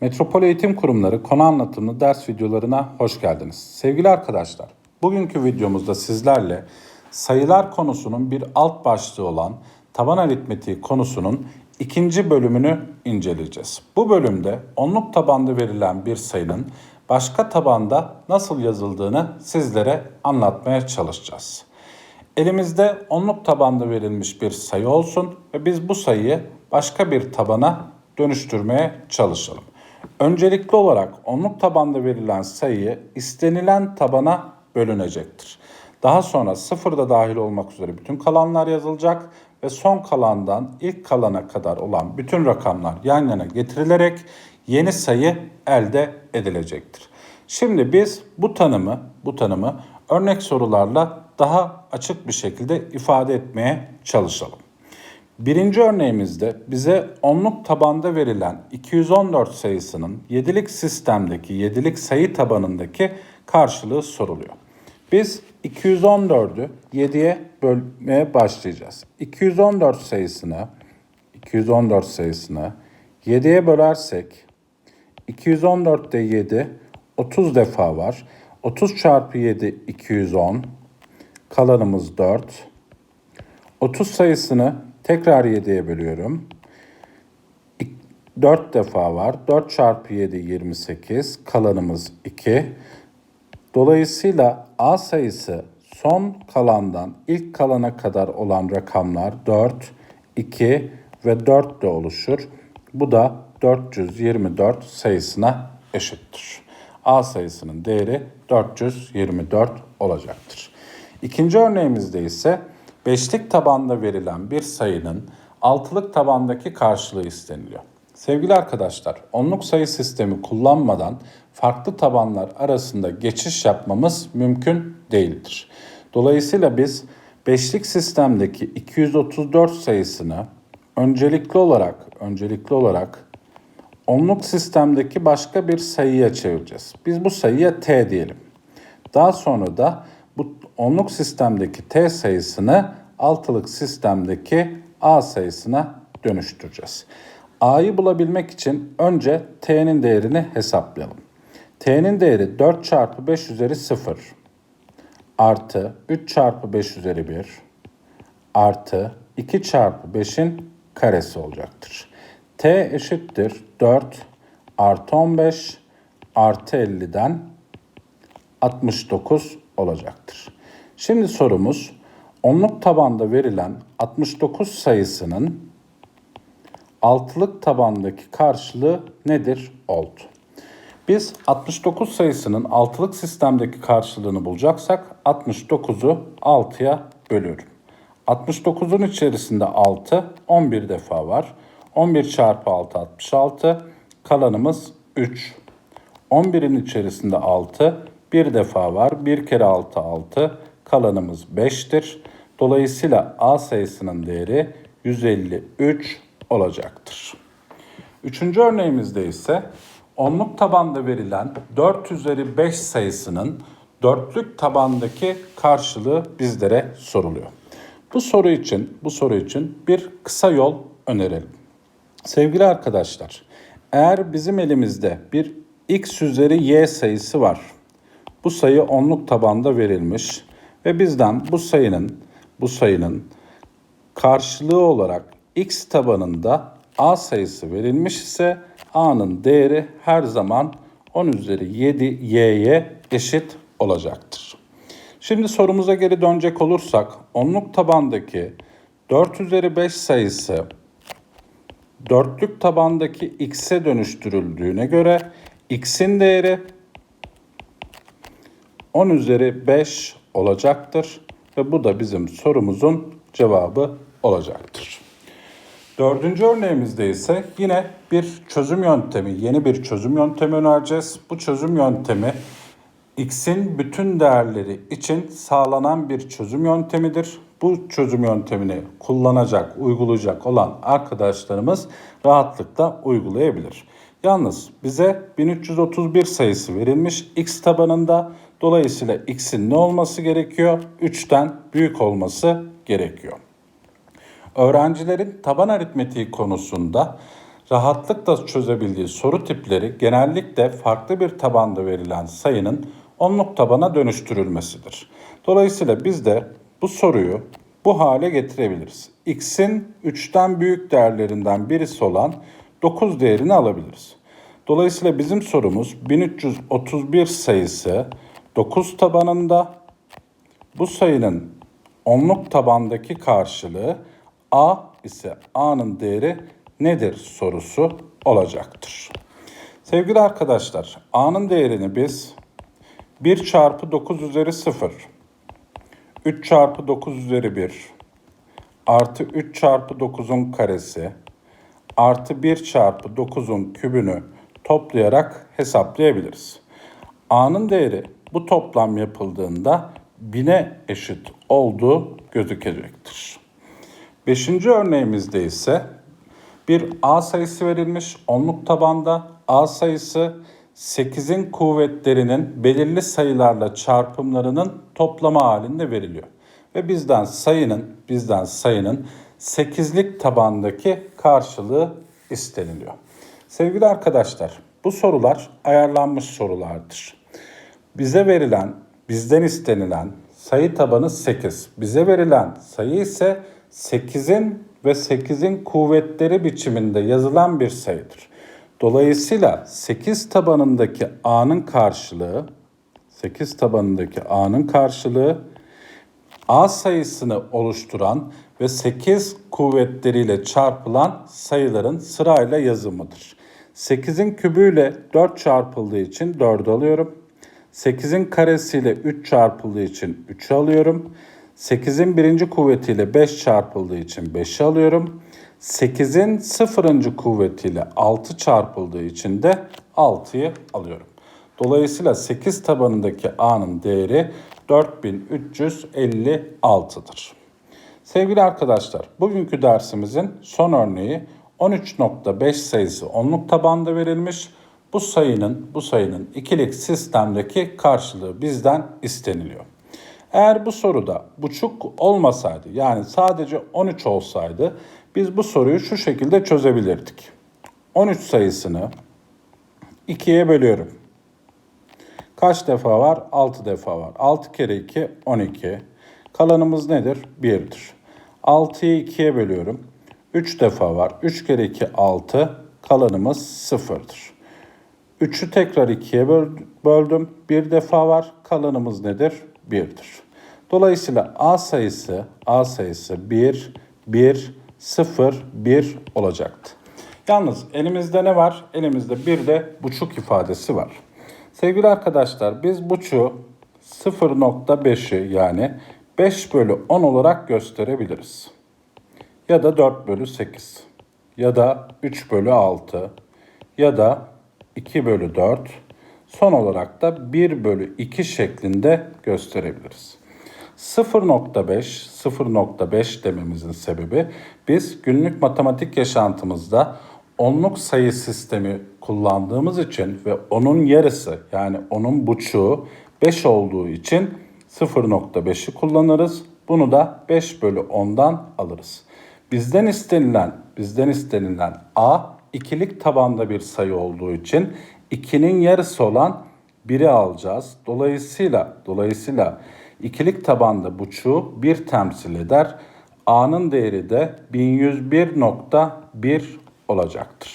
Metropol Eğitim Kurumları konu anlatımlı ders videolarına hoş geldiniz. Sevgili arkadaşlar, bugünkü videomuzda sizlerle sayılar konusunun bir alt başlığı olan taban aritmetiği konusunun ikinci bölümünü inceleyeceğiz. Bu bölümde onluk tabanda verilen bir sayının başka tabanda nasıl yazıldığını sizlere anlatmaya çalışacağız. Elimizde onluk tabanda verilmiş bir sayı olsun ve biz bu sayıyı başka bir tabana dönüştürmeye çalışalım. Öncelikli olarak onluk tabanda verilen sayı istenilen tabana bölünecektir. Daha sonra sıfır da dahil olmak üzere bütün kalanlar yazılacak ve son kalandan ilk kalana kadar olan bütün rakamlar yan yana getirilerek yeni sayı elde edilecektir. Şimdi biz bu tanımı, bu tanımı örnek sorularla daha açık bir şekilde ifade etmeye çalışalım. Birinci örneğimizde bize onluk tabanda verilen 214 sayısının yedilik sistemdeki yedilik sayı tabanındaki karşılığı soruluyor. Biz 214'ü 7'ye bölmeye başlayacağız. 214 sayısını 214 sayısını 7'ye bölersek 214'te 7 30 defa var. 30 çarpı 7 210. Kalanımız 4. 30 sayısını tekrar 7'ye bölüyorum. 4 defa var. 4 çarpı 7 28. Kalanımız 2. Dolayısıyla A sayısı son kalandan ilk kalana kadar olan rakamlar 4, 2 ve 4 de oluşur. Bu da 424 sayısına eşittir. A sayısının değeri 424 olacaktır. İkinci örneğimizde ise beşlik tabanda verilen bir sayının altılık tabandaki karşılığı isteniliyor. Sevgili arkadaşlar, onluk sayı sistemi kullanmadan farklı tabanlar arasında geçiş yapmamız mümkün değildir. Dolayısıyla biz beşlik sistemdeki 234 sayısını öncelikli olarak öncelikli olarak onluk sistemdeki başka bir sayıya çevireceğiz. Biz bu sayıya t diyelim. Daha sonra da onluk sistemdeki t sayısını altılık sistemdeki a sayısına dönüştüreceğiz. a'yı bulabilmek için önce t'nin değerini hesaplayalım. t'nin değeri 4 çarpı 5 üzeri 0 artı 3 çarpı 5 üzeri 1 artı 2 çarpı 5'in karesi olacaktır. t eşittir 4 artı 15 artı 50'den 69 olacaktır. Şimdi sorumuz onluk tabanda verilen 69 sayısının altılık tabandaki karşılığı nedir oldu. Biz 69 sayısının altılık sistemdeki karşılığını bulacaksak 69'u 6'ya bölüyorum. 69'un içerisinde 6 11 defa var. 11 çarpı 6 66. Kalanımız 3. 11'in içerisinde 6 bir defa var. 1 kere 6 6. Kalanımız 5'tir. Dolayısıyla A sayısının değeri 153 olacaktır. Üçüncü örneğimizde ise onluk tabanda verilen 4 üzeri 5 sayısının dörtlük tabandaki karşılığı bizlere soruluyor. Bu soru için bu soru için bir kısa yol önerelim. Sevgili arkadaşlar, eğer bizim elimizde bir x üzeri y sayısı var. Bu sayı onluk tabanda verilmiş ve bizden bu sayının bu sayının karşılığı olarak x tabanında a sayısı verilmiş ise a'nın değeri her zaman 10 üzeri 7 y'ye eşit olacaktır. Şimdi sorumuza geri dönecek olursak onluk tabandaki 4 üzeri 5 sayısı dörtlük tabandaki x'e dönüştürüldüğüne göre x'in değeri 10 üzeri 5 olacaktır ve bu da bizim sorumuzun cevabı olacaktır. Dördüncü örneğimizde ise yine bir çözüm yöntemi, yeni bir çözüm yöntemi önereceğiz. Bu çözüm yöntemi x'in bütün değerleri için sağlanan bir çözüm yöntemidir. Bu çözüm yöntemini kullanacak, uygulayacak olan arkadaşlarımız rahatlıkla uygulayabilir. Yalnız bize 1331 sayısı verilmiş x tabanında. Dolayısıyla x'in ne olması gerekiyor? 3'ten büyük olması gerekiyor. Öğrencilerin taban aritmetiği konusunda rahatlıkla çözebildiği soru tipleri genellikle farklı bir tabanda verilen sayının onluk tabana dönüştürülmesidir. Dolayısıyla biz de bu soruyu bu hale getirebiliriz. x'in 3'ten büyük değerlerinden birisi olan 9 değerini alabiliriz. Dolayısıyla bizim sorumuz 1331 sayısı 9 tabanında bu sayının onluk tabandaki karşılığı a ise a'nın değeri nedir sorusu olacaktır. Sevgili arkadaşlar, a'nın değerini biz 1 çarpı 9 üzeri 0, 3 çarpı 9 üzeri 1, artı 3 çarpı 9'un karesi, artı 1 çarpı 9'un kübünü toplayarak hesaplayabiliriz. A'nın değeri bu toplam yapıldığında 1000'e eşit olduğu gözükecektir. Beşinci örneğimizde ise bir A sayısı verilmiş onluk tabanda A sayısı 8'in kuvvetlerinin belirli sayılarla çarpımlarının toplamı halinde veriliyor. Ve bizden sayının bizden sayının 8'lik tabandaki karşılığı isteniliyor. Sevgili arkadaşlar, bu sorular ayarlanmış sorulardır. Bize verilen, bizden istenilen sayı tabanı 8. Bize verilen sayı ise 8'in ve 8'in kuvvetleri biçiminde yazılan bir sayıdır. Dolayısıyla 8 tabanındaki a'nın karşılığı 8 tabanındaki a'nın karşılığı A sayısını oluşturan ve 8 kuvvetleriyle çarpılan sayıların sırayla yazımıdır. 8'in kübüyle 4 çarpıldığı için 4 alıyorum. 8'in karesiyle 3 çarpıldığı için 3 alıyorum. 8'in birinci kuvvetiyle 5 çarpıldığı için 5 alıyorum. 8'in sıfırıncı kuvvetiyle 6 çarpıldığı için de 6'yı alıyorum. Dolayısıyla 8 tabanındaki A'nın değeri 4356'dır. Sevgili arkadaşlar, bugünkü dersimizin son örneği 13.5 sayısı onluk tabanda verilmiş. Bu sayının bu sayının ikilik sistemdeki karşılığı bizden isteniliyor. Eğer bu soruda buçuk olmasaydı yani sadece 13 olsaydı biz bu soruyu şu şekilde çözebilirdik. 13 sayısını 2'ye bölüyorum. Kaç defa var? 6 defa var. 6 kere 2 12. Kalanımız nedir? 1'dir. 6'yı 2'ye bölüyorum. 3 defa var. 3 kere 2 6. Kalanımız 0'dır. 3'ü tekrar 2'ye böldüm. 1 defa var. Kalanımız nedir? 1'dir. Dolayısıyla A sayısı A sayısı 1 1 0 1 olacaktı. Yalnız elimizde ne var? Elimizde bir de buçuk ifadesi var. Sevgili arkadaşlar biz buçuğu 0.5'i yani 5 bölü 10 olarak gösterebiliriz. Ya da 4 bölü 8 ya da 3 bölü 6 ya da 2 bölü 4 son olarak da 1 bölü 2 şeklinde gösterebiliriz. 0.5 0.5 dememizin sebebi biz günlük matematik yaşantımızda onluk sayı sistemi kullandığımız için ve onun yarısı yani onun buçuğu 5 olduğu için 0.5'i kullanırız. Bunu da 5 bölü 10'dan alırız. Bizden istenilen, bizden istenilen a ikilik tabanda bir sayı olduğu için 2'nin yarısı olan 1'i alacağız. Dolayısıyla dolayısıyla ikilik tabanda buçuğu 1 temsil eder. A'nın değeri de 1101.1 olacaktır.